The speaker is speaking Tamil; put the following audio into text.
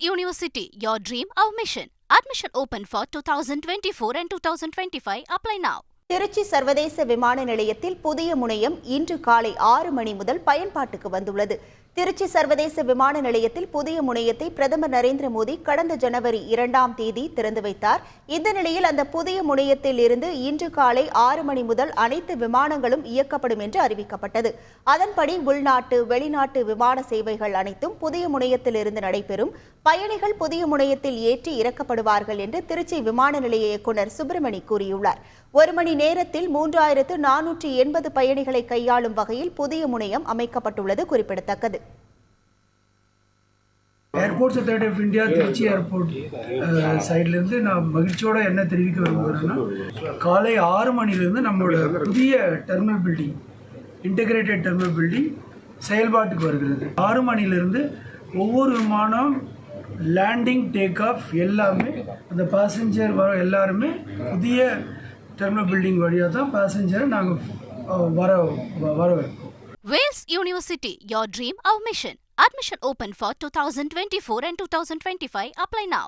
University, your dream, our mission. Admission open for 2024 and 2025. Apply now. Trichy சர்வதேச விமான நிலையத்தில் புதிய முனையம் இன்று காலை ஆறு மணி முதல் பயன்பாட்டுக்கு வந்துள்ளது. திருச்சி சர்வதேச விமான நிலையத்தில் புதிய முனையத்தை பிரதமர் நரேந்திர மோடி கடந்த ஜனவரி இரண்டாம் தேதி திறந்து வைத்தார். இந்த நிலையில் அந்த புதிய முனையத்தில் இருந்து இன்று காலை ஆறு மணி முதல் அனைத்து விமானங்களும் இயக்கப்படும் என்று அறிவிக்கப்பட்டது. அதன்படி உள்நாட்டு வெளிநாட்டு விமான சேவைகள் அனைத்தும் புதிய முனையத்தில் இருந்து நடைபெறும். பயணிகள் புதிய முனையத்தில் ஏற்றி இறக்கப்படுவார்கள் என்று திருச்சி விமான நிலைய இயக்குநர் சுப்பிரமணி கூறியுள்ளார். ஒரு மணி நேரத்தில் மூன்றாயிரத்து நானூற்றி எண்பது பயணிகளை கையாளும் வகையில் புதிய முனையம் அமைக்கப்பட்டுள்ளது குறிப்பிடத்தக்கது. Airports authority of India Trichy airport சைட்லேருந்து நான் மகிழ்ச்சியோட என்ன தெரிவிக்க விரும்புகிறேன்னா காலை ஆறு மணிலேருந்து நம்மளோட புதிய terminal building integrated terminal building செயல்பாட்டுக்கு வருகிறது. ஆறு மணிலேருந்து ஒவ்வொரு விமானம் லேண்டிங் டேக் ஆஃப் எல்லாமே அந்த பேசஞ்சர் வர எல்லாருமே புதிய டெர்மினல் பில்டிங் வழியாக தான் பேசஞ்சரை நாங்கள் வர வர வைப்போம் Wales University, your dream, our mission. Admission open for 2024 and 2025. Apply now.